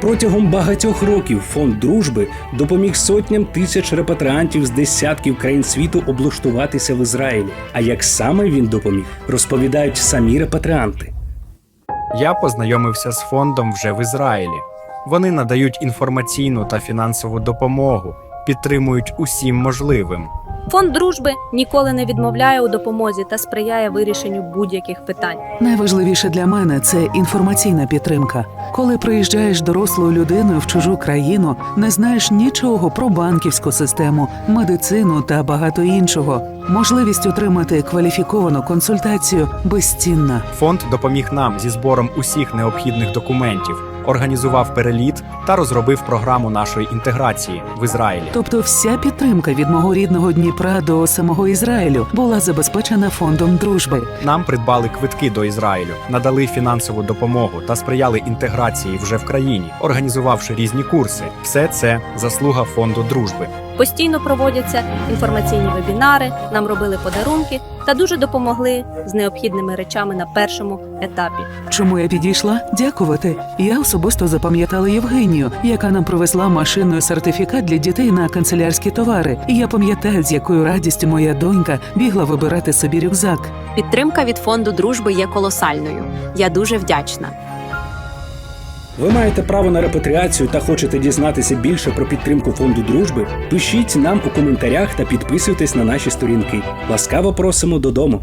Протягом багатьох років фонд дружби допоміг сотням тисяч репатріантів з десятків країн світу облаштуватися в Ізраїлі. А як саме він допоміг, розповідають самі репатріанти. Я познайомився з фондом вже в Ізраїлі. Вони надають інформаційну та фінансову допомогу, підтримують усім можливим. Фонд дружби ніколи не відмовляє у допомозі та сприяє вирішенню будь-яких питань. Найважливіше для мене це інформаційна підтримка. Коли приїжджаєш дорослою людиною в чужу країну, не знаєш нічого про банківську систему, медицину та багато іншого. Можливість отримати кваліфіковану консультацію безцінна. Фонд допоміг нам зі збором усіх необхідних документів, організував переліт та розробив програму нашої інтеграції в Ізраїлі. Тобто, вся підтримка від мого рідного Дніпра до самого Ізраїлю була забезпечена фондом дружби. Нам придбали квитки до Ізраїлю, надали фінансову допомогу та сприяли інтеграції вже в країні, організувавши різні курси. Все це заслуга фонду дружби. Постійно проводяться інформаційні вебінари, нам робили подарунки та дуже допомогли з необхідними речами на першому етапі. Чому я підійшла? Дякувати. Я особисто запам'ятала Євгенію, яка нам привезла машиною сертифікат для дітей на канцелярські товари. І я пам'ятаю, з якою радістю моя донька бігла вибирати собі рюкзак. Підтримка від фонду дружби є колосальною. Я дуже вдячна. Ви маєте право на репатріацію та хочете дізнатися більше про підтримку фонду дружби? Пишіть нам у коментарях та підписуйтесь на наші сторінки. Ласкаво просимо додому.